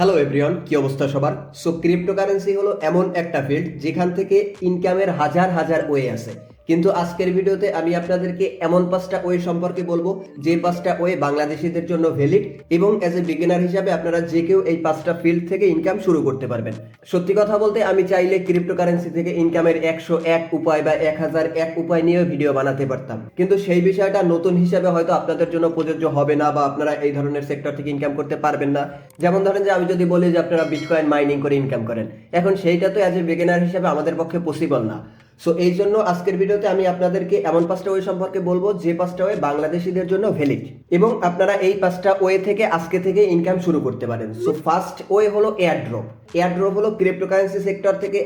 Hello everyone কি অবস্থা সবার? সো ক্রিপ্টোকারেন্সি হলো এমন একটা ফিল্ড যেখান থেকে ইনকামের হাজার হাজার ওয়ে আছে। কিন্তু আজকের ভিডিওতে আমি আপনাদেরকে এমন পাঁচটা ওয়ে সম্পর্কে বলব, যে পাঁচটা ওয়ে বাংলাদেশিদের জন্য ভ্যালিড এবং অ্যাজ এ বিগিনার হিসাবে আপনারা যে কেউ এই পাঁচটা ফিল্ড থেকে ইনকাম শুরু করতে পারবেন। সত্যি কথা বলতে আমি চাইলে ক্রিপ্টোকারেন্সি থেকে ইনকামের একশো এক উপায় বা এক হাজার এক উপায় নিয়েও ভিডিও বানাতে পারতাম। কিন্তু সেই বিষয়টা নতুন হিসাবে হয়তো আপনাদের জন্য প্রযোজ্য হবে না বা আপনারা এই ধরনের সেক্টর থেকে ইনকাম করতে পারবেন না। যেমন ধরেন যে আমি যদি বলি যে আপনারা বিটকয়েন মাইনিং করে ইনকাম করেন, এখন সেইটা তো অ্যাজ এ বিগিনার হিসাবে আমাদের পক্ষে পসিবল না। সো এই জন্য আজকের ভিডিওতে আমি আপনাদেরকে এমন পাঁচটা ওয়ে সম্পর্কে বলব, যে পাঁচটা ওয়ে বাংলাদেশিদের জন্য ভ্যালিড এবং আপনারা এই পাঁচটা ওয়ে থেকে আজকে থেকে ইনকাম শুরু করতে পারেন। সো ফার্স্ট ওয়ে হলো এয়ারড্রপ এয়ারড্রপ হলো ক্রিপ্টোকারেন্সি সেক্টর থেকে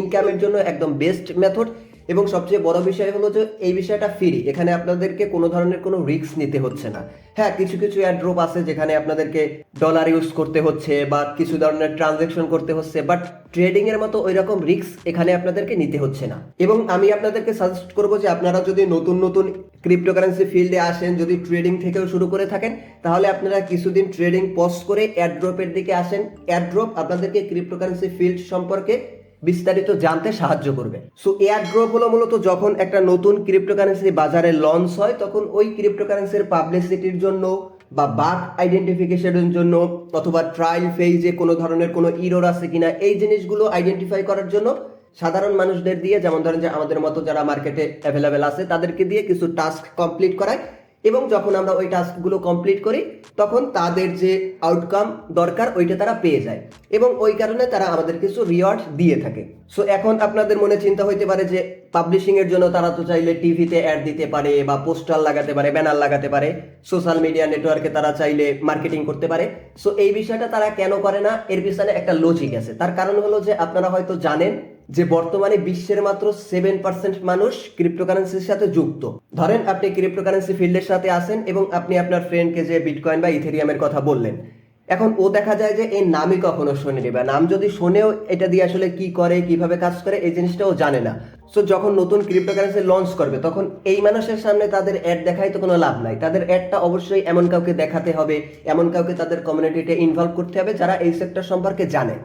ইনকামের জন্য একদম বেস্ট মেথড এবং সবচেয়ে বড় বিষয় হলো যে এই বিষয়টা ফ্রি এখানে আপনাদেরকে কোনো ধরনের কোনো রিস্ক নিতে হচ্ছে না। হ্যাঁ কিছু কিছু অ্যাড্রপ আছে যেখানে আপনাদেরকে ডলার ইউজ করতে হচ্ছে বা কিছু ধরনের ট্রানজেকশন করতে হচ্ছে বাট ট্রেডিং এর মতো ওই রকম রিস্ক এখানে আপনাদেরকে নিতে হচ্ছে না। এবং আমি আপনাদেরকে সাজেস্ট করব যে আপনারা যদি নতুন নতুন ক্রিপ্টোকারেন্সি ফিল্ডে আসেন, যদি ট্রেডিং থেকেও শুরু করে থাকেন, তাহলে আপনারা কিছুদিন ট্রেডিং পজ করে অ্যাড্রপের দিকে আসেন। অ্যাড্রপ আপনাদেরকে ক্রিপ্টোকারেন্সি ফিল্ড সম্পর্কে বিস্তারিত জানতে সাহায্য করবে। সো এয়ার হলো মূলত যখন একটা নতুন ক্রিপ্টোকারেন্সি বাজারে লঞ্চ হয়, তখন ওই ক্রিপ্টোকারেন্সির পাবলিসিটির জন্য বা বাগ আইডেন্টিফিকেশনের জন্য অথবা ট্রায়াল ফেজে কোনো ধরনের কোনো ইরোর আছে কিনা, এই জিনিসগুলো আইডেন্টিফাই করার জন্য সাধারণ মানুষদের দিয়ে, যেমন ধরেন যে আমাদের মতো যারা মার্কেটে অ্যাভেলেবেল আছে, তাদেরকে দিয়ে কিছু টাস্ক কমপ্লিট করায়। এবং যখন আমরা ওই টাস্কগুলো কমপ্লিট করি, তখন তাদের যে আউটকাম দরকার, ওইটা তারা পেয়ে যায়। এবং ওই কারণে তারা আমাদের কিছু রিওয়ার্ড দিয়ে থাকে। সো এখন আপনাদের মনে চিন্তা হইতে পারে যে পাবলিশিং এর জন্য তারা তো চাইলে টিভিতে অ্যাড দিতে পারে বা পোস্টার লাগাতে পারে ব্যানার লাগাতে পারে। সোশ্যাল মিডিয়া নেটওয়ার্কে তারা চাইলে মার্কেটিং করতে পারে। সো এই বিষয়টা তারা কেন করে না, এর পিছনে একটা লজিক আছে। তার কারণ হলো যে, আপনারা হয়তো জানেন যে বর্তমানে বিশ্বের মাত্র সেভেন পার্সেন্ট মানুষ ক্রিপ্টোকারেন্সির সাথে যুক্ত। ধরেন আপনি ক্রিপ্টোকারেন্সি ফিল্ডের সাথে আসেন এবং আপনি আপনার ফ্রেন্ডকে যে বিটকয়েন বা ইথেরিয়ামের কথা বললেন, এখন ও দেখা যায় যে এই নামই কখনো শোনেনি বা নাম যদি শোনেও এটা দিয়ে আসলে কি করে, কীভাবে কাজ করে, এই জিনিসটা ও জানে না। সো যখন নতুন ক্রিপ্টোকারেন্সি লঞ্চ করবে, তখন এই মানুষের সামনে তাদের অ্যাড দেখাই তো কোনো লাভ নাই। তাদের অ্যাডটা অবশ্যই এমন কাউকে দেখাতে হবে, এমন কাউকে তাদের কমিউনিটিতে ইনভলভ করতে হবে যারা এই সেক্টর সম্পর্কে জানে।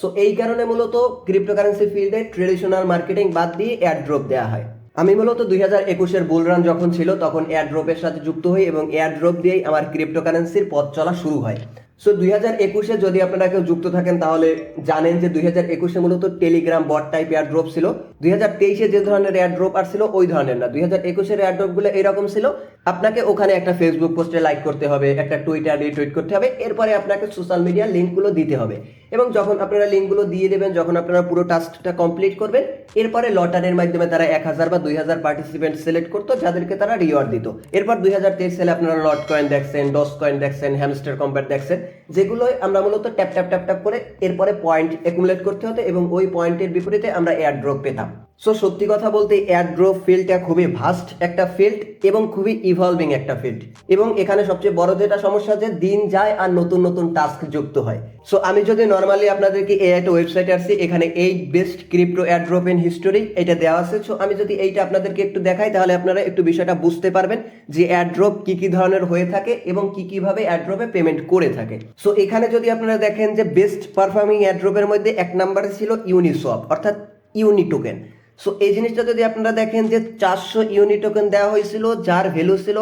সো এই কারণে মূলত ক্রিপ্টোকারেন্সি ফিল্ডে ট্রেডিশনাল মার্কেটিং বাদ দিয়ে এয়ারড্রপ দেওয়া হয়। আমি মূলত দুই হাজার একুশের বুল রান যখন ছিল, তখন এয়ারড্রপের সাথে যুক্ত হই এবং এয়ারড্রপ দিয়েই আমার ক্রিপ্টোকারেন্সির পথ চলা শুরু হয়। সো দুই হাজার একুশে যদি আপনারা কেউ যুক্ত থাকেন, তাহলে জানেন যে দুই হাজার একুশে মূলত টেলিগ্রাম বট টাইপ এয়ারড্রপ ছিল। দুই হাজার তেইশে যে ধরনের এয়ারড্রপ আর ছিল, ওই ধরনের না। দুই হাজার একুশের এয়ারড্রপগুলো এরকম ছিল আপনাকে ওখানে একটা ফেসবুক পোস্টে লাইক করতে হবে, একটা টুইটার রিটুইট করতে হবে, এরপরে আপনাকে সোশ্যাল মিডিয়া লিঙ্কগুলো দিতে হবে। এবং যখন আপনারা লিঙ্কগুলো দিয়ে দেবেন, যখন আপনারা পুরো টাস্কটা কমপ্লিট করবেন, এরপরে লটারির মাধ্যমে তারা এক হাজার বা দুই হাজার পার্টিসিপেন্ট সিলেক্ট করতো, যাদেরকে তারা রিওয়ার্ড দিত। এরপর দুই হাজার তেইশ সালে আপনারা লট কয়েন দেখছেন ডস কয়েন দেখছেন হ্যামস্টার কম্প্যাট দেখছেন যেগুলো আমরা মূলত ট্যাপ ট্যাপ ট্যাপ ট্যাপ করে এরপরে পয়েন্ট একুমুলেট করতে হতো এবং ওই পয়েন্টের বিপরীতে আমরা এয়ার ড্রপ পেতাম। সো সত্যি কথা বলতে এয়ার ড্রপ ফিল্ডটা খুবই ভাস্ট একটা ফিল্ড এবং খুবই ইভলভিং একটা ফিল্ড এবং এখানে সবচেয়ে বড় যেটা সমস্যা যে দিন যায় আর নতুন নতুন টাস্ক যুক্ত হয়। সো আমি যদি নর্মালি আপনাদেরকে এই একটা ওয়েবসাইটে আসছি, এখানে এই best crypto airdrop in history এটা দেওয়া আছে। সো আমি যদি এইটা আপনাদেরকে একটু দেখাই, তাহলে আপনারা একটু বিষয়টা বুঝতে পারবেন যে এয়ারড্রপ কি কি ধরনের হয়ে থাকে এবং কি কীভাবে এয়ারড্রপে পেমেন্ট করে থাকে। সো এখানে যদি আপনারা দেখেন যে বেস্ট পারফর্মিং এয়ারড্রপের মধ্যে এক নম্বরে ছিল ইউনিসপ অর্থাৎ ইউনি টোকেন সো এই জিনিসটা যদি আপনারা দেখেন যে চারশো ইউনি টোকেন দেওয়া হয়েছিল, যার ভ্যালু ছিল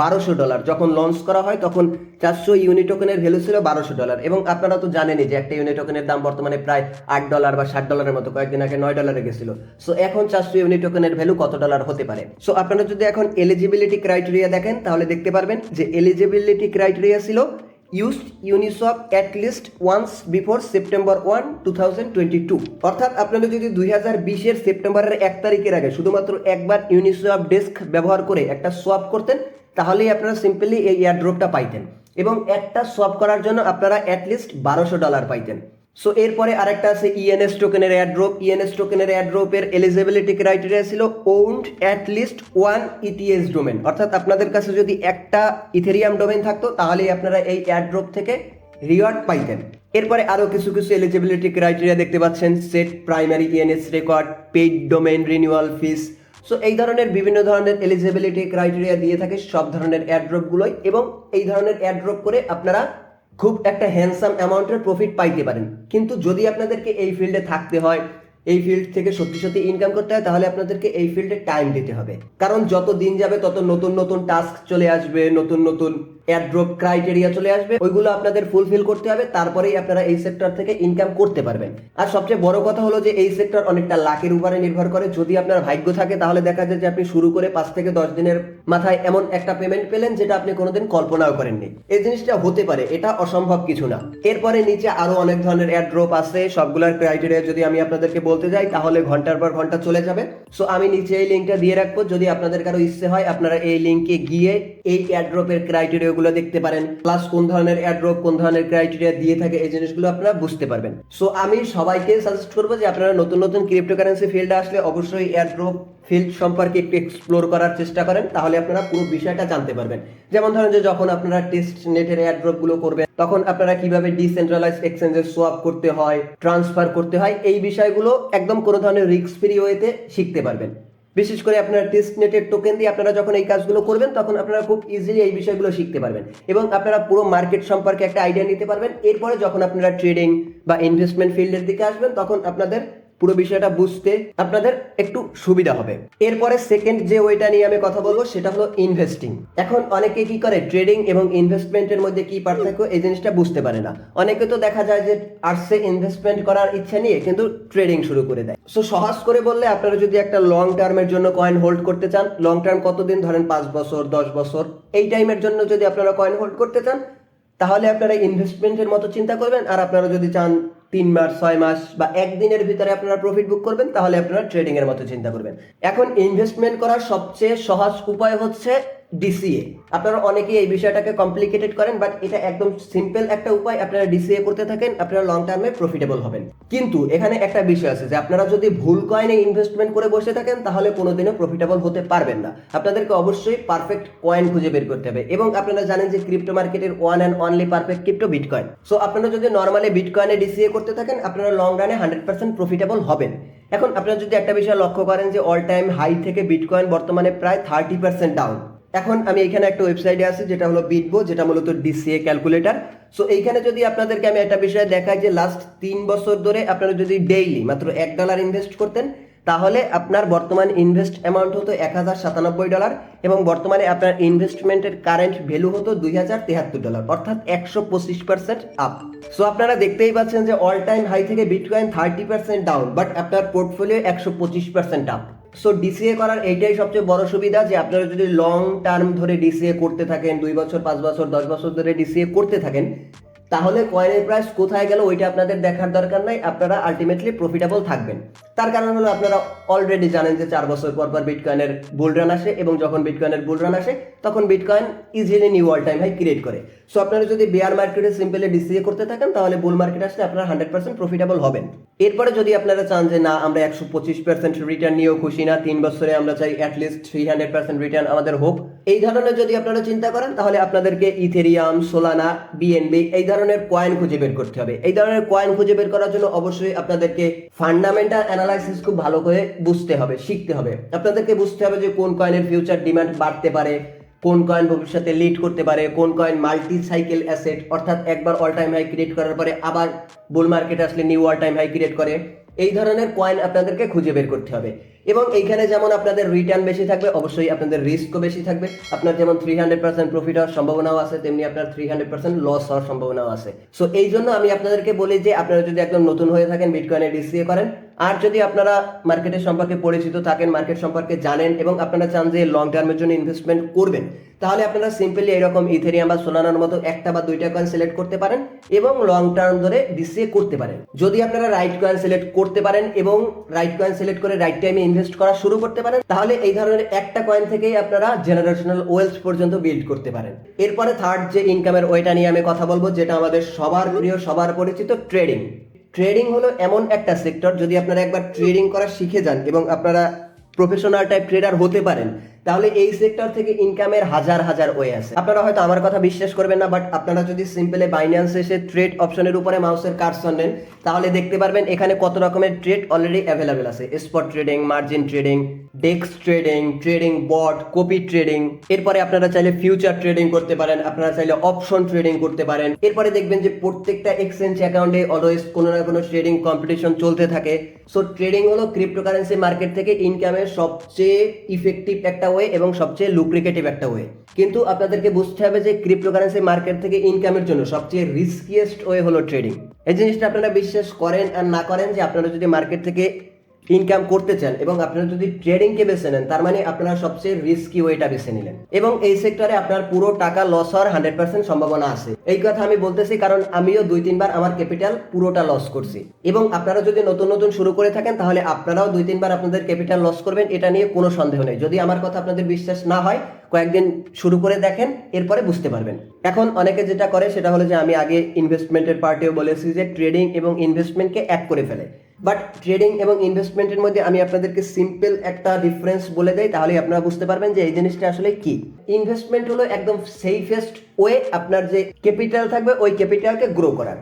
বারোশো ডলার যখন লঞ্চ করা হয়, তখন চারশো ইউনি টোকেনের ভ্যালু ছিল বারোশো ডলার এবং আপনারা তো জানেনই যে একটা ইউনি টোকেনের দাম বর্তমানে প্রায় আট ডলার বা ষাট ডলারের মতো, কয়েকদিন আগে নয় ডলারে গেছিল। সো এখন চারশো ইউনি টোকেনের ভ্যালু কত ডলার হতে পারে? সো আপনারা যদি এখন এলিজিবিলিটি ক্রাইটেরিয়া দেখেন, তাহলে দেখতে পারবেন যে এলিজিবিলিটি ক্রাইটেরিয়া ছিল used Uniswap at least once before September one two thousand twenty two অর্থাৎ আপনারা যদি দুই হাজার বিশের সেপ্টেম্বরের এক তারিখের আগে শুধুমাত্র একবার ইউনিসফ ডেস্ক ব্যবহার করে একটা সোয়াপ করতেন, তাহলেই আপনারা সিম্পলি এই এয়ারড্রপটা পাইতেন এবং একটা সোয়াপ করার জন্য আপনারা অ্যাটলিস্ট বারোশো ডলার পাইতেন। সো এরপরে আরেকটা আছে ইএনএস টোকেনের এয়ারড্রপ ইএনএস টোকেনের এয়ারড্রপের এলিজিবিলিটি ক্রাইটেরিয়া ছিল owned at least one ETS domain অর্থাৎ আপনাদের কাছে যদি একটা ইথেরিয়াম ডোমেন থাকতো, তাহলেই আপনারা এই এয়ারড্রপ থেকে রিওয়ার্ড পাইতেন। এরপরে আরও কিছু কিছু এলিজিবিলিটি ক্রাইটেরিয়া দেখতে পাচ্ছেন। Set primary ENS record paid domain renewal fees so এই ধরনের বিভিন্ন ধরনের এলিজিবিলিটি ক্রাইটেরিয়া দিয়ে থাকে সব ধরনের এয়ারড্রপগুলোই এবং এই ধরনের এয়ারড্রপ করে আপনারা খুব একটা হ্যান্ডসাম অ্যামাউন্টের প্রফিট পাইতে পারেন। কিন্তু যদি আপনাদেরকে এই ফিল্ডে থাকতে হয়, এই ফিল্ড থেকে সত্যি সত্যি ইনকাম করতে হয়, তাহলে আপনাদেরকে এই ফিল্ডে টাইম দিতে হবে। কারণ যত দিন যাবে, তত নতুন নতুন টাস্ক চলে আসবে, নতুন নতুন এয়ারড্রপ ক্রাইটেরিয়া চলে আসবে। ওইগুলো আপনাদের ফুলফিল করতে হবে, তারপরেই আপনারা এই সেক্টর থেকে ইনকাম করতে পারবেন। আর সবচেয়ে বড় কথা হলো যে এই সেক্টর অনেকটা লাকের উপরে নির্ভর করে। যদি আপনার ভাগ্য থাকে, তাহলে দেখা যায় যে আপনি শুরু করে পাঁচ থেকে দশ দিনের মাথায় এমন একটা পেমেন্ট পেলেন, যেটা আপনি কোনোদিন কল্পনাও করেননি। এই জিনিসটা হতে পারে, এটা অসম্ভব কিছু না। এরপরে নিচে আরও অনেক ধরনের এয়ারড্রপ আছে, সবগুলোর ক্রাইটেরিয়া যদি আমি আপনাদেরকে বলতে যাই, তাহলে ঘণ্টার পর ঘণ্টা চলে যাবে। সো আমি নিচে এই লিঙ্কটা দিয়ে রাখব। যদি আপনাদের কারও ইচ্ছে হয়, আপনারা এই লিঙ্কে গিয়ে এই এয়ারড্রপের ক্রাইটেরিয়া গুলো দেখতে পারেন প্লাস কোন ধরনের এয়ারড্রপ কোন ধরনের ক্রাইটেরিয়া দিয়ে থাকে এই জিনিসগুলো আপনারা বুঝতে পারবেন। সো আমি সবাইকে সাজেস্ট করব যে আপনারা নতুন নতুন ক্রিপ্টোকারেন্সি ফিল্ডে আসলে অবশ্যই এয়ারড্রপ ফিল্ড সম্পর্কে একটু এক্সপ্লোর করার চেষ্টা করেন, তাহলে আপনারা পুরো বিষয়টা জানতে পারবেন। যেমন ধরেন যে যখন আপনারা টেস্ট নেটের এয়ারড্রপগুলো করবেন, তখন আপনারা কীভাবে ডিসেন্ট্রালাইজ এক্সচেঞ্জে সোয়াপ করতে হয় ট্রান্সফার করতে হয়, এই বিষয়গুলো একদম কোনো ধরনের রিস্ক ফ্রি ওয়েতে শিখতে পারবেন। বিশেষ করে আপনারা টেস্ট নেটের টোকেন দিয়ে আপনারা যখন এই কাজগুলো করবেন, তখন আপনারা খুব ইজিলি এই বিষয়গুলো শিখতে পারবেন এবং আপনারা পুরো মার্কেট সম্পর্কে একটা আইডিয়া নিতে পারবেন। এরপরে যখন আপনারা ট্রেডিং বা ইনভেস্টমেন্ট ফিল্ডের দিকে আসবেন, তখন আপনাদের পুরো বিষয়টা বুঝতে আপনাদের একটু সুবিধা হবে। এরপরে সেকেন্ড যে ওইটা নিয়ে আমি কথা বলব, সেটা হলো ইনভেস্টিং এখন অনেকে কি করে ট্রেডিং এবং ইনভেস্টমেন্টের মধ্যে কি পার্থক্য, এই জিনিসটা বুঝতে পারে না। অনেকে তো দেখা যায় যে আর্টসে ইনভেস্টমেন্ট করার ইচ্ছা নিয়ে কিন্তু ট্রেডিং শুরু করে দেয়। সো সহজ করে বললে আপনারা যদি একটা লং টার্মের জন্য কয়েন হোল্ড করতে চান লং টার্ম কতদিন, ধরেন পাঁচ বছর, দশ বছর, এই টাইমের জন্য যদি আপনারা কয়েন হোল্ড করতে চান, তাহলে আপনারা ইনভেস্টমেন্টের মতো চিন্তা করবেন। আর আপনারা যদি চান তিন মাস, ছয় মাস বা একদিনের ভিতরে আপনারা প্রফিট বুক করবেন, তাহলে আপনারা ট্রেডিং এর মতো চিন্তা করবেন। এখন ইনভেস্টমেন্ট করার সবচেয়ে সহজ উপায় হচ্ছে ডিসিএ আপনারা অনেকেই এই বিষয়টাকে কমপ্লিকেটেড করেন বাট এটা একদম সিম্পল একটা উপায়। আপনারা ডিসিএ করতে থাকেন, আপনারা লং টার্মে প্রফিটেবল হবেন। কিন্তু এখানে একটা বিষয় আছে যে, আপনারা যদি ভুল কয়েনে ইনভেস্টমেন্ট করে বসে থাকেন, তাহলে কোনোদিনও প্রফিটেবল হতে পারবেন না। আপনাদেরকে অবশ্যই পারফেক্ট কয়েন খুঁজে বের করতে হবে। এবং আপনারা জানেন যে ক্রিপ্টো মার্কেটের one and only perfect crypto bitcoin so আপনারা যদি নর্মালি বিটকয়েনে ডিসিএ করতে থাকেন, আপনারা লং রানে হান্ড্রেড পার্সেন্ট প্রফিটেবল হবেন। এখন আপনারা যদি একটা বিষয় লক্ষ্য করেন যে অল টাইম হাই থেকে বিটকয়েন বর্তমানে প্রায় থার্টি পার্সেন্ট ডাউন এখন আমি এখানে একটা ওয়েবসাইটে আছি, যেটা হলো বিটবো যেটা মূলত ডিসিএ ক্যালকুলেটর সো এইখানে যদি আপনাদেরকে আমি একটা বিষয় দেখাই যে লাস্ট তিন বছর ধরে আপনারা যদি ডেইলি মাত্র এক ডলার ইনভেস্ট করতেন, তাহলে আপনার বর্তমান ইনভেস্ট অ্যামাউন্ট হতো এক হাজার সাতানব্বই ডলার এবং বর্তমানে আপনার ইনভেস্টমেন্টের কারেন্ট ভ্যালু হতো দুই হাজার তেহাত্তর ডলার অর্থাৎ একশো পঁচিশ পার্সেন্ট আপ সো আপনারা দেখতেই পাচ্ছেন যে অল টাইম হাই থেকে bitcoin thirty percent down but আপনার পোর্টফোলিও একশো পঁচিশ পার্সেন্ট আপ সো ডিসিএ করার এইটাই সবচেয়ে বড় সুবিধা যে আপনারা যদি লং টার্ম ধরে ডিসিএ করতে থাকেন, দুই বছর, পাঁচ বছর, দশ বছর ধরে ডিসিএ করতে থাকেন তাহলে কয়েনের প্রাইস কোথায় গেল ওইটা আপনাদের দেখার দরকার নাই, আপনারা আলটিমেটলি প্রফিটেবল থাকবেন। তার কারণ হলো আপনারা অলরেডি জানেন যে চার বছর পর পর বিটকয়েনের বুল রান আসে এবং যখন বিটকয়েনের বুল রান আসে, তখন bitcoin easily new all time high create করে। সো আপনারা যদি বেয়ার মার্কেটে সিম্পলি ডিসিএ করতে থাকেন, তাহলে বুল মার্কেট আসলে আপনারা হান্ড্রেড পার্সেন্ট প্রফিটেবল হবেন। এরপরে যদি আপনারা চান যে না, আমরা একশো পঁচিশ পার্সেন্ট রিটার্ন নিয়েও খুশি না, তিন বছরে আমরা চাই at least three hundred percent return আমাদের হোক, এই ধরনের যদি আপনারা চিন্তা করেন, তাহলে আপনাদেরকে ইথেরিয়াম সোলানা বিএনবি এই ধরনের কয়েন খুঁজে বের করতে হবে। এই ধরনের কয়েন খুঁজে বের করার জন্য অবশ্যই আপনাদেরকে ফান্ডামেন্টাল অ্যানালাইসিস খুব ভালো করে বুঝতে হবে, শিখতে হবে। আপনাদেরকে বুঝতে হবে যে কোন কয়েনের ফিউচার ডিমান্ড বাড়তে পারে, কোন কয়েন ভবিষ্যতে লিড করতে পারে, কোন কয়েন মাল্টি সাইকেল অ্যাসেট অর্থাৎ একবার অল টাইম হাই ক্রিয়েট করার পরে আবার বুল মার্কেট আসলে new all time high create করে। এই ধরনের কয়েন আপনাদেরকে খুঁজে বের করতে হবে। এবং এইখানে যেমন আপনাদের রিটার্ন বেশি থাকবে, অবশ্যই আপনাদের রিস্কও বেশি থাকবে। আপনার যেমন থ্রি হান্ড্রেড পার্সেন্ট প্রফিট হওয়ার সম্ভাবনাও আছে, তেমনি আপনার থ্রি হান্ড্রেড পার্সেন্ট লস হওয়ার সম্ভাবনাও আছে। সো এই জন্য আমি আপনাদেরকে বলি যে, আপনারা যদি একদম নতুন হয়ে থাকেন বিটকয়েনে ডিসিএ করেন, আর যদি আপনারা মার্কেটের সম্পর্কে পরিচিত থাকেন মার্কেট সম্পর্কে জানেন, এবং আপনারা চান যে লং টার্মের জন্য ইনভেস্টমেন্ট করবেন তাহলে আপনারা সিম্পলি এরকম ইথেরিয়াম বা সোনানার মতো একটা বা দুইটা কয়েন সিলেক্ট করতে পারেন এবং লং টার্ম ধরে ডিসিএ করতে পারেন। যদি আপনারা রাইট কয়েন সিলেক্ট করতে পারেন এবং রাইট কয়েন সিলেক্ট করে রাইট টাইমে ইনভেস্ট করা শুরু করতে পারেন, তাহলে এই ধরনের একটা কয়েন থেকেই আপনারা জেনারেশনাল ওয়েলথ পর্যন্ত বিল্ড করতে পারেন। এরপরে থার্ড যে ইনকামের ওইটা নিয়ে আমি কথা বলব, যেটা আমাদের সবার প্রিয়, সবার পরিচিত ট্রেডিং ট্রেডিং হলো এমন একটা সেক্টর যদি আপনারা একবার ট্রেডিং করা শিখে যান এবং আপনারা প্রফেশনাল টাইপ ট্রেডার হতে পারেন তাহলে এই সেক্টর থেকে ইনকামের হাজার হাজার ওয়ে আছে। আপনারা হয়তো আমার কথা বিশ্বাস করবেন না বাট আপনারা যদি সিম্পলে বাইন্যান্স এসে ট্রেড অপশনের উপরে মাউসের কার্সন নেন, তাহলে দেখতে পারবেন এখানে কত রকমের ট্রেড অলরেডি অ্যাভেলেবেল আছে। Spot trading margin trading DEX trading trading bot copy trading এরপরে আপনারা চাইলে ফিউচার ট্রেডিং করতে পারেন, আপনারা চাইলে অপশন ট্রেডিং করতে পারেন। এরপরে দেখবেন যে প্রত্যেকটা এক্সচেঞ্জ অ্যাকাউন্টে অলওয়েজ কোনো না কোনো ট্রেডিং কম্পিটিশন চলতে থাকে। সো ট্রেডিং হলো ক্রিপ্টোকারেন্সি মার্কেট থেকে ইনকামের সবচেয়ে ইফেক্টিভ একটা ওয়ে এবং সবচেয়ে লুক্রিকেটিভ একটা ওয়ে কিন্তু আপনাদেরকে বুঝতে হবে যে ক্রিপ্টোকারেন্সি মার্কেট থেকে ইনকামের জন্য সবচেয়ে রিস্কিয়েস্ট ওয়ে হলো ট্রেডিং এই জিনিসটা আপনারা বিশ্বাস করেন আর না করেন যে আপনারা যদি মার্কেট থেকে ইনকাম করতে চান এবং আপনারা যদি ট্রেডিংকে বেছে নেন, তার মানে আপনারা সবচেয়ে রিস্কি ওয়েটা বেছে নিলেন। এবং এই সেক্টরে আপনার পুরো টাকা লস হওয়ার হান্ড্রেড পার্সেন্ট সম্ভাবনা আছে। এই কথা আমি বলতেছি কারণ আমিও দুই তিনবার আমার ক্যাপিটাল পুরোটা লস করছি। এবং আপনারা যদি নতুন নতুন শুরু করে থাকেন, তাহলে আপনারাও দুই তিনবার আপনাদের ক্যাপিটাল লস করবেন, এটা নিয়ে কোনো সন্দেহ নেই। যদি আমার কথা আপনাদের বিশ্বাস না হয়, কয়েকদিন শুরু করে দেখেন, এরপরে বুঝতে পারবেন। এখন অনেকে যেটা করে, সেটা হলো যে আমি আগে ইনভেস্টমেন্টের পার্টিও বলেছি যে ট্রেডিং এবং ইনভেস্টমেন্টকে এক করে ফেলে। বাট ট্রেডিং এবং ইনভেস্টমেন্টের মধ্যে আমি আপনাদেরকে সিম্পল একটা ডিফারেন্স বলে দেই তাহলে আপনারা বুঝতে পারবেন যে এই জিনিসটা আসলে কি। ইনভেস্টমেন্ট হলো একদম সেফেস্ট ওয়ে আপনার যে ক্যাপিটাল থাকবে, ওই ক্যাপিটালকে গ্রো করার।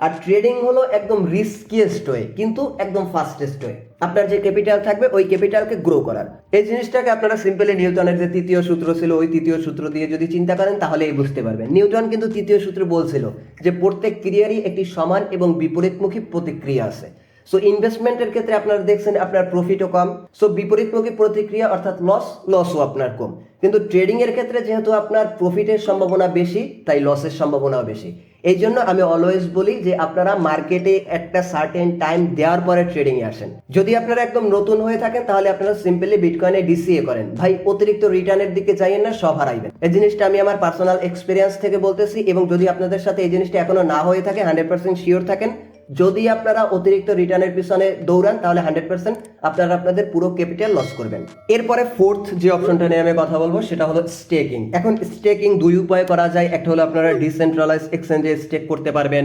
আর ট্রেডিং হলো একদম রিস্কিয়েস্ট ওয়ে কিন্তু একদম ফাস্টেস্ট ওয়ে আপনার যে ক্যাপিটাল থাকবে, ওই ক্যাপিটালকে গ্রো করার। এই জিনিসটাকে আপনারা সিম্পলি নিউটনের যে তৃতীয় সূত্র ছিল, ওই তৃতীয় সূত্র দিয়ে যদি চিন্তা করেন, তাহলেই বুঝতে পারবেন। নিউটন কিন্তু তৃতীয় সূত্র বলছিল যে প্রত্যেক ক্রিয়ারই একটি সমান এবং বিপরীতমুখী প্রতিক্রিয়া আছে। সো ইনভেস্টমেন্টের ক্ষেত্রে আপনারা দেখছেন আপনার প্রফিটও কম সো বিপরীতমুখী প্রতিক্রিয়া অর্থাৎ লস লসও আপনার কম কিন্তু ট্রেডিং এর ক্ষেত্রে যেহেতু আপনার প্রফিটের সম্ভাবনা বেশি তাই লসের সম্ভাবনাও বেশি এই জন্য আমি অলওয়েজ বলি যে আপনারা মার্কেটে একটা সার্টেন টাইম দেওয়ার পরে ট্রেডিং এ আসেন যদি আপনারা একদম নতুন হয়ে থাকেন তাহলে আপনারা সিম্পলি বিটকয়েনে ডিসিএ করেন ভাই অতিরিক্ত রিটার্নের দিকে যাইয়েন না সব হারাইবেন এই জিনিসটা আমি আমার পার্সোনাল এক্সপিরিয়েন্স থেকে বলতেছি এবং যদি আপনাদের সাথে এই জিনিসটা এখনও না হয়ে থাকে হান্ড্রেড পার্সেন্ট শিওর থাকেন যদি আপনারা অতিরিক্ত রিটার্নের পিছনে দৌড়ান, তাহলে হান্ড্রেড পার্সেন্ট আপনারা আপনাদের পুরো ক্যাপিটাল লস করবেন। এরপরে ফোর্থ যে অপশনটা নিয়ে আমি কথা বলব, সেটা হলো স্টেকিং এখন স্টেকিং দুই উপায়ে করা যায়। একটা হলো আপনারা ডিসেন্ট্রালাইজ এক্সচেঞ্জে স্টেক করতে পারবেন,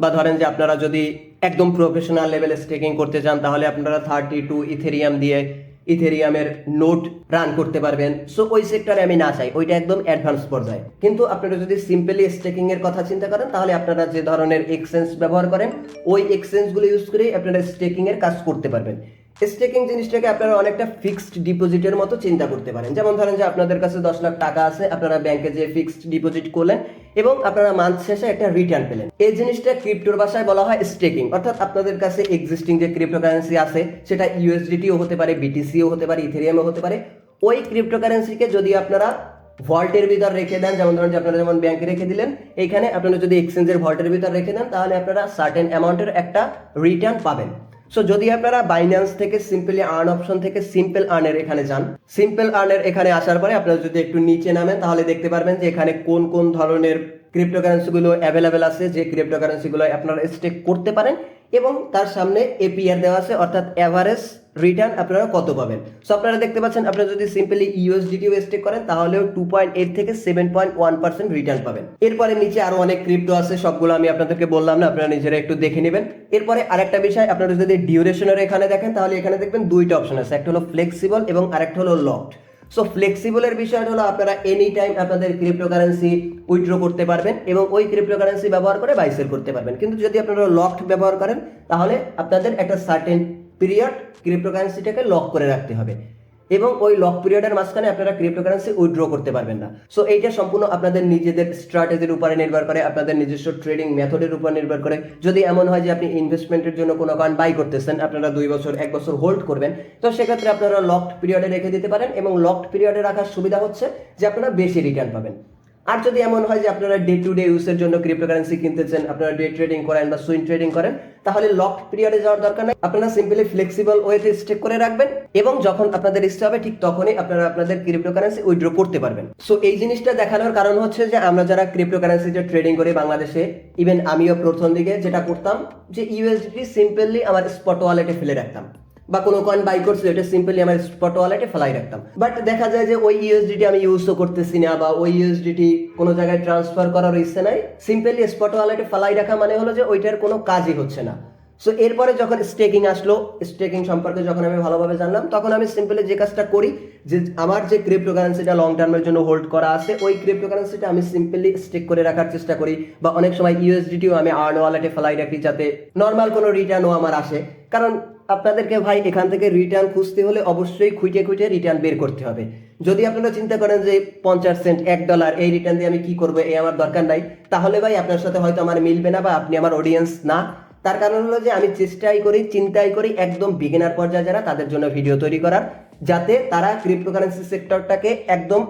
বা ধরেন যে আপনারা যদি একদম প্রফেশনাল লেভেলে স্টেকিং করতে চান, তাহলে আপনারা থার্টি টু ইথেরিয়াম দিয়ে ইথেরিয়ামের নোট রান করতে পারবেন। সো ওই সেক্টরে আমি না চাই। ওইটা একদম অ্যাডভান্স পর্যায়ে। কিন্তু আপনারা যদি সিম্পলি স্টেকিং এর কথা চিন্তা করেন, তাহলে আপনারা যে ধরনের এক্সচেঞ্জ ব্যবহার করেন, ওই এক্সচেঞ্জগুলো ইউজ করে আপনারা স্টেকিং এর কাজ করতে পারবেন। স্টেকিং জিনিসটাকে আপনারা অনেকটা ফিক্সড ডিপোজিটের মতো চিন্তা করতে পারেন। যেমন ধরেন যে আপনাদের কাছে দশ লাখ টাকা আছে, আপনারা ব্যাংকে যে ফিক্সড ডিপোজিট করলেন এবং আপনারা মান্থ শেষে একটা রিটার্ন পেলেন। এই জিনিসটা ক্রিপ্টোর ভাষায় বলা হয় স্টেকিং অর্থাৎ আপনাদের কাছে এক্সিস্টিং যে ক্রিপ্টোকারেন্সি আছে, সেটা ইউএসডিটিও হতে পারে বিটিসিও হতে পারে ইথেরিয়ামও হতে পারে। ওই ক্রিপ্টোকারেন্সিকে যদি আপনারা ভল্টের ভিতর রেখে দেন, যেমন ধরেন যে আপনারা যেমন ব্যাংকে রেখে দিলেন এখানে আপনারা যদি এক্সচেঞ্জের ভল্টের ভিতর রেখে দেন, তাহলে আপনারা সার্টেন অ্যামাউন্টের একটা রিটার্ন পাবেন। সো যদি আপনারা বাইন্যান্স থেকে সিম্পলি আর্ন অপশন থেকে সিম্পল আর্নের এখানে যান সিম্পল আর্নের এখানে আসার পরে আপনারা যদি একটু নিচে নামেন, তাহলে দেখতে পারবেন যে এখানে কোন কোন ধরনের ক্রিপ্টোকারেন্সিগুলো অ্যাভেলেবেল আছে, যে ক্রিপ্টোকারেন্সিগুলো আপনারা স্টেক করতে পারেন এবং তার সামনে এপিআর দেওয়া আছে, অর্থাৎ অ্যাভারেজ রিটার্ন আপনারা কত পাবেন? সো আপনারা দেখতে পাচ্ছেন, আপনারা যদি সিম্পলি ইউএসডিটিও স্টেক করেন, তাহলেও টু পয়েন্ট এইট থেকে seven point one percent return পাবেন। এরপরে নিচে আরও অনেক ক্রিপ্টো আছে, সবগুলো আমি আপনাদেরকে বললাম না, আপনারা নিজেরা একটু দেখে নেবেন। এরপরে আরেকটা বিষয়, আপনারা যদি ডিউরেশনের এখানে দেখেন, তাহলে এখানে দেখবেন দুইটা অপশন আছে, একটা হলো ফ্লেক্সিবল এবং আরেকটা হলো লকড সো ফ্লেক্সিবলের বিষয়টা হলো আপনারা এনি টাইম আপনাদের ক্রিপ্টোকারেন্সি উইথড্র করতে পারবেন এবং ওই ক্রিপ্টোকারেন্সি ব্যবহার করে বাইসেল করতে পারবেন। কিন্তু যদি আপনারা লকড ব্যবহার করেন, তাহলে আপনাদের একটা সার্টেন পিরিয়ড ক্রিপ্টোকারেন্সিটাকে লক করে রাখতে হবে। এবং ওই লক পিরিয়ডের মাঝখানে আপনারা ক্রিপ্টোকারেন্সি উইথড্র করতে পারবেন না। সো এইটা সম্পূর্ণ আপনাদের নিজেদের স্ট্র্যাটেজির উপরে নির্ভর করে, আপনাদের নিজস্ব ট্রেডিং মেথডের উপর নির্ভর করে। যদি এমন হয় যে আপনি ইনভেস্টমেন্টের জন্য কোনো কয়েন বাই করতেছেন, আপনারা দুই বছর, এক বছর হোল্ড করবেন, তো সেক্ষেত্রে আপনারা লকড পিরিয়ডে রেখে দিতে পারেন এবং লকড পিরিয়ডে রাখার সুবিধা হচ্ছে যে আপনারা বেশি রিটার্ন পাবেন। আর যদি এমন হয় যে আপনারা ডে টু ডে ইউজের জন্য ক্রিপ্টোকারেন্সি কিনতেছেন, আপনারা ডে ট্রেডিং করেন বা সুইং ট্রেডিং করেন, তাহলে লক পিরিয়ডে যাওয়ার দরকার নাই। আপনারা সিম্পলি ফ্লেক্সিবল ওয়েতে স্টেক করে রাখবেন এবং যখন আপনাদের ইচ্ছা হবে ঠিক তখনই আপনারা আপনাদের ক্রিপ্টোকারেন্সি উইথড্র করতে পারবেন। সো এই জিনিসটা দেখানোর কারণ হচ্ছে যে আমরা যারা ক্রিপ্টোকারেন্সি যে ট্রেডিং করি বাংলাদেশে ইভেন আমিও প্রথম দিকে যেটা করতাম যে ইউএসডি সিম্পলি আমার স্পট ওয়ালেটে ফেলে রাখতাম। বা কোনো কয়েন বাই করছিল, এটা সিম্পলি আমার স্পট ওয়ালেটে ফেলাই রাখতাম। বাট দেখা যায় যে ওই ইউএসডিটি আমি ইউজও করতেছি না বা ওই ইউএসডিটি কোনো জায়গায় ট্রান্সফার করার ইচ্ছে নাই। সিম্পলি স্পট ওয়ালেটে ফেলাই রাখা মানে হলো যে ওইটার কোনো কাজই হচ্ছে না। সো এরপরে যখন স্টেকিং আসলো স্টেকিং সম্পর্কে যখন আমি ভালোভাবে জানলাম, তখন আমি সিম্পলি যে কাজটা করি, যে আমার যে ক্রিপ্টোকারেন্সিটা লং টার্মের জন্য হোল্ড করা আছে, ওই ক্রিপ্টোকারেন্সিটা আমি সিম্পলি স্টেক করে রাখার চেষ্টা করি বা অনেক সময় ইউএসডিটিও আমি আর্ন ওয়ালেটে ফেলাই রাখি যাতে নর্মাল কোনো রিটার্নও আমার আসে। কারণ আপনাদেরকে ভাই এখান থেকে রিটার্ন খুঁজতে হলে অবশ্যই খুঁটে খুঁটে রিটার্ন বের করতে হবে। যদি আপনারা চিন্তা করেন যে পঞ্চাশ সেন্ট এক ডলার এই রিটার্ন দিয়ে আমি কি করব এই আমার দরকার নাই, তাহলে ভাই আপনার সাথে হয়তো আমার মিলবে না বা আপনি আমার অডিয়েন্স না। তার কারণ হলো যে আমি চেষ্টাই করি, চিন্তাই করি একদম বিগিনার পর্যায়ে যারা, তাদের জন্য ভিডিও তৈরি করার, যাতে তারা ক্রিপ্টোকারেন্সি সেক্টরটাকে একদম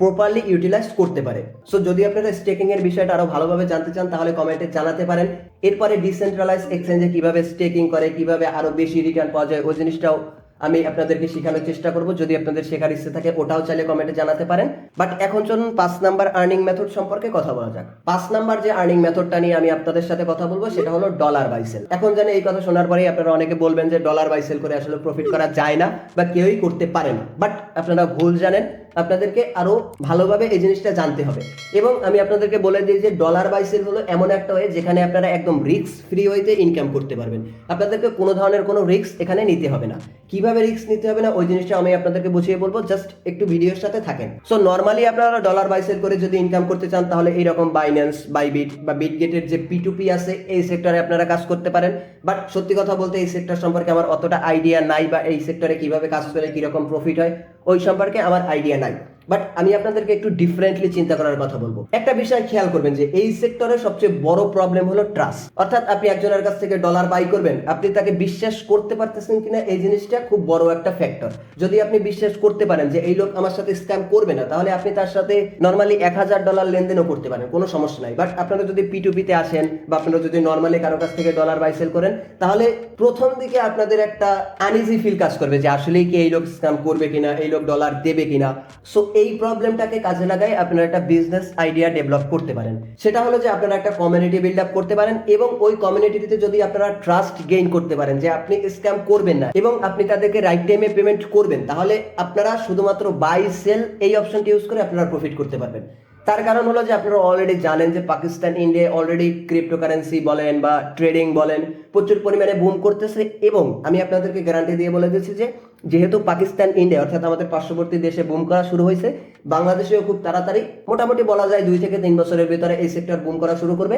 প্রপারলি ইউটিলাইজ করতে পারে। সো যদি আপনারা স্টেকিং এর বিষয়টা আরও ভালোভাবে জানতে চান, তাহলে কমেন্টে জানাতে পারেন। এরপরে ডিসেন্ট্রালাইজ এক্সচেঞ্জে কীভাবে স্টেকিং করে, কীভাবে আরও বেশি রিটার্ন পাওয়া যায়, ওই জিনিসটাও আমি আপনাদেরকে শেখানোর চেষ্টা করব। যদি আপনাদের শেখার ইচ্ছে থাকে, ওটাও চাইলে কমেন্টে জানাতে পারেন। বাট এখন চলুন পাঁচ নাম্বার আর্নিং মেথড সম্পর্কে কথা বলা যাক। পাঁচ নাম্বার যে আর্নিং মেথডটা নিয়ে আমি আপনাদের সাথে কথা বলব, সেটা হলো ডলার বাইসেল এখন জানি এই কথা শোনার পরেই আপনারা অনেকে বলবেন যে ডলার বাইসেল করে আসলে প্রফিট করা যায় না বা কেউই করতে পারে না। বাট আপনারা ভুল জানেন আপনাদেরকে আরও ভালোভাবে এই জিনিসটা জানতে হবে। এবং আমি আপনাদেরকে বলে দিই যে ডলার বাইসেল হলো এমন একটা ওয়ে যেখানে আপনারা একদম রিস্ক ফ্রি হইতে ইনকাম করতে পারবেন। আপনাদেরকে কোনো ধরনের কোনো রিস্ক এখানে নিতে হবে না। কীভাবে রিস্ক নিতে হবে না, ওই জিনিসটা আমি আপনাদেরকে বুঝিয়ে বলব জাস্ট একটু ভিডিওর সাথে থাকেন। সো নর্মালি আপনারা ডলার বাই সেল করে যদি ইনকাম করতে চান, তাহলে এইরকম বাইন্যান্স বাই বিট বা বিট গেটের যে পি টু পি আছে, এই সেক্টরে আপনারা কাজ করতে পারেন। বাট সত্যি কথা বলতে এই সেক্টর সম্পর্কে আমার অতটা আইডিয়া নাই বা এই সেক্টরে কীভাবে কাজ করে, কীরকম প্রফিট হয়, ওই সম্পর্কে আমার আইডিয়া নাই। বাট আমি আপনাদেরকে একটু ডিফারেন্টলি চিন্তা করার কথা বলব। একটা বিষয় খেয়াল করবেন যে এই সেক্টরে সবচেয়ে বড় প্রবলেম হলো ট্রাস্ট অর্থাৎ আপনি একজনের কাছ থেকে ডলার বাই করবেন, আপনি তাকে বিশ্বাস করতে পারতেছেন কিনা এই জিনিসটা খুব বড় একটা ফ্যাক্টর যদি আপনি বিশ্বাস করতে পারেন যে এই লোক আমার সাথে স্ক্যাম করবে না, তাহলে আপনি তার সাথে নর্মালি এক হাজার ডলার লেনদেনও করতে পারেন, কোনো সমস্যা নাই। বাট আপনারা যদি পি টু আসেন বা আপনারা যদি নর্মালি কারও কাছ থেকে ডলার বাই সেল করেন, তাহলে প্রথম দিকে আপনাদের একটা আনইজি ফিল কাজ করবে যে আসলেই কি এই লোক স্ক্যাম করবে কিনা, এই লোক ডলার দেবে কিনা। সো এই প্রবলেমটাকে কাজে লাগাই আপনারা একটা বিজনেস আইডিয়া ডেভেলপ করতে পারেন। সেটা হলো যে আপনারা একটা কমিউনিটি বিল্ড আপ করতে পারেন এবং ওই কমিউনিটিতে যদি আপনারা ট্রাস্ট গেইন করতে পারেন যে আপনি স্ক্যাম করবেন না এবং আপনি তাদেরকে রাইট টাইমে পেমেন্ট করবেন, তাহলে আপনারা শুধুমাত্র বাই সেল এই অপশনটি ইউজ করে আপনারা প্রফিট করতে পারবেন। তার কারণ হলো যে আপনারা অলরেডি জানেন যে পাকিস্তান ইন্ডিয়া অলরেডি ক্রিপ্টোকারেন্সি বলেন বা ট্রেডিং বলেন, প্রচুর পরিমাণে বুম করতেছে এবং আমি আপনাদেরকে গ্যারান্টি দিয়ে বলে দিচ্ছি যে যেহেতু পাকিস্তান, ইন্ডিয়া, অর্থাৎ আমাদের পার্শ্ববর্তী দেশে বুম করা শুরু হয়েছে, বাংলাদেশেও খুব তাড়াতাড়ি, মোটামুটি বলা যায় দুই থেকে তিন বছরের ভিতরে এই সেক্টর বুম করা শুরু করবে।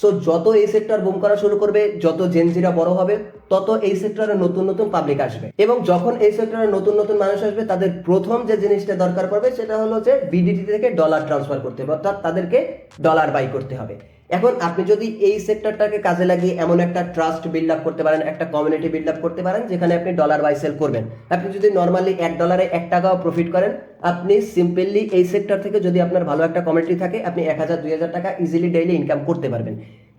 সো যত এই সেক্টর বুম করা শুরু করবে, যত জেনজিরা বড় হবে, তত এই সেক্টরে নতুন নতুন পাবলিক আসবে। এবং যখন এই সেক্টরে নতুন নতুন মানুষ আসবে, তাদের প্রথম যে জিনিসটা দরকার পড়বে, সেটা হলো যে বিডিটি থেকে ডলার ট্রান্সফার করতে হবে, অর্থাৎ তাদেরকে ডলার বাই করতে হবে। এখন আপনি যদি এই সেক্টরটাকে কাজে লাগিয়ে এমন একটা ট্রাস্ট বিল্ড আপ করতে পারেন, একটা কমিউনিটি বিল্ড আপ করতে পারেন, যেখানে আপনি ডলার বাই সেল করবেন। আপনি যদি নর্মালি এক ডলারে এক টাকাও প্রফিট করেন, আপনি সিম্পলি এই সেক্টর থেকে যদি আপনার ভালো একটা কমিউনিটি থাকে, আপনি এক হাজার, দুই হাজার টাকা ইজিলি ডেইলি ইনকাম করতে পারবেন।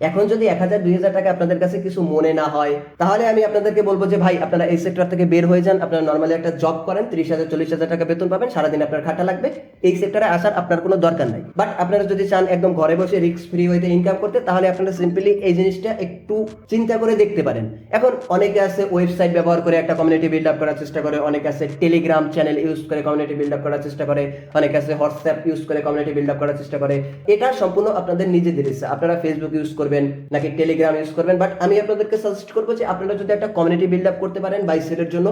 এখন যদি এক হাজার, দুই হাজার টাকা আপনাদের কাছে কিছু মনে না হয়, তাহলে আমি আপনাদেরকে বলব যে, ভাই, আপনারা এই সেক্টর থেকে বের হয়ে যান। আপনারা নর্মালি একটা জব করেন, তিরিশ হাজার, চল্লিশ হাজার টাকা বেতন পাবেন, সারাদিন আপনার খাটা লাগবে। এই সেক্টরে আসার আপনার কোনো দরকার নাই। বাট আপনারা যদি চান একদম ঘরে বসে রিস্ক ফ্রি হইতে ইনকাম করতে, তাহলে আপনারা সিম্পলি এই জিনিসটা একটু চিন্তা করে দেখতে পারেন। এখন অনেকে আছে ওয়েবসাইট ব্যবহার করে একটা কমিউনিটি বিল্ড আপ করার চেষ্টা করে, অনেকে আছে টেলিগ্রাম চ্যানেল ইউজ করে কমিউনিটি বিল্ড আপ করার চেষ্টা করে, অনেকে আছে হোয়াটসঅ্যাপ ইউজ করে কমিউনিটি বিল্ড আপ করার চেষ্টা করে। এটা সম্পূর্ণ আপনাদের নিজেদের ইচ্ছা। আপনারা ফেসবুক ইউজ করবেন নাকি টেলিগ্রাম ইউজ করবেন বাট আমি আপনাদেরকে সাজেস্ট করব যে আপনারা যদি একটা কমিউনিটি বিল্ড আপ করতে পারেন বাইসেলের জন্য,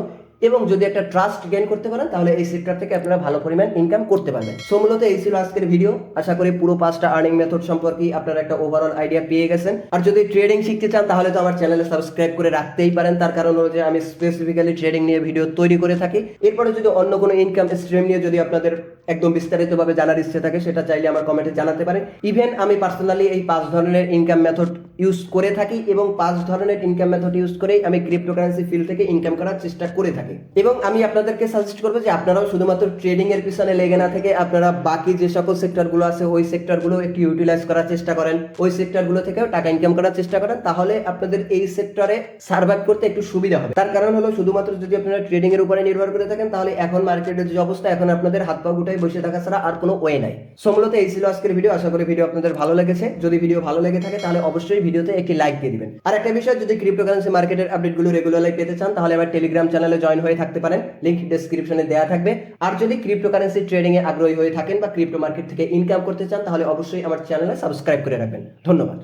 এবং যদি একটা ট্রাস্ট গেইন করতে পারেন, তাহলে এই সেক্টর থেকে আপনারা ভালো পরিমাণ ইনকাম করতে পারবেন। সো মূলত এই ছিল আজকের ভিডিও আশা করি পুরো পাঁচটা আর্নিং মেথড সম্পর্কে আপনারা একটা ওভারঅল আইডিয়া পেয়ে গেছেন। আর যদি ট্রেডিং শিখতে চান, তাহলে তো আমার চ্যানেলে সাবস্ক্রাইব করে রাখতেই পারেন। তার কারণ হলো যে আমি স্পেসিফিক্যালি ট্রেডিং নিয়ে ভিডিও তৈরি করে থাকি। এরপরে যদি অন্য কোনো ইনকাম স্ট্রিম নিয়ে যদি আপনাদের একদম বিস্তারিতভাবে জানার ইচ্ছে থাকে, সেটা চাইলে আমার কমেন্টে জানাতে পারে। ইভেন আমি পার্সোনালি এই পাঁচ ধরনের ইনকাম মেথড ইউজ করে থাকি এবং পাঁচ ধরনের ইনকাম মেথড ইউজ করেই আমি ক্রিপ্টোকারেন্সি ফিল্ড থেকে ইনকাম করার চেষ্টা করে থাকি। এবং আমি আপনাদেরকে সাজেস্ট করব যে আপনারাও শুধুমাত্র ট্রেডিং এর পিছনে লেগে না থেকে আপনারা বাকি যে সকল সেক্টরগুলো আছে, ওই সেক্টরগুলো একটু ইউটিলাইজ করার চেষ্টা করেন। ওই সেক্টরগুলো থেকেও টাকা ইনকাম করার চেষ্টা করেন, তাহলে আপনাদের এই সেক্টরে সার্ভাইভ করতে একটু সুবিধা হবে। তার কারণ হলো শুধুমাত্র যদি আপনারা ট্রেডিং এর উপরে নির্ভর করে থাকেন, তাহলে এখন মার্কেটের যে অবস্থা, এখন আপনাদের হাত পা গুটাই বসে থাকা ছাড়া আর কোনো ওয়ে নাই। সো মূলত এই ছিল আজকের ভিডিও আশা করি ভিডিও আপনাদের ভালো লেগেছে। যদি ভিডিও ভালো লেগে থাকে, তাহলে অবশ্যই ভিডিওতে একটি লাইক দিয়ে দিবেন। আর একটা বিষয়, যদি ক্রিপ্টোকারেন্সি মার্কেটের আপডেটগুলো রেগুলারলি পেতে চান, তাহলে আমার টেলিগ্রাম চ্যানেলে জয়েন হয়ে থাকতে পারেন। লিংক ডেসক্রিপশনে দেওয়া থাকবে। আর যদি ক্রিপ্টোকারেন্সি ট্রেডিং এ আগ্রহী হয়ে থাকেন বা ক্রিপ্টো মার্কেট থেকে ইনকাম করতে চান, তাহলে অবশ্যই আমার চ্যানেলে সাবস্ক্রাইব করে রাখবেন। ধন্যবাদ।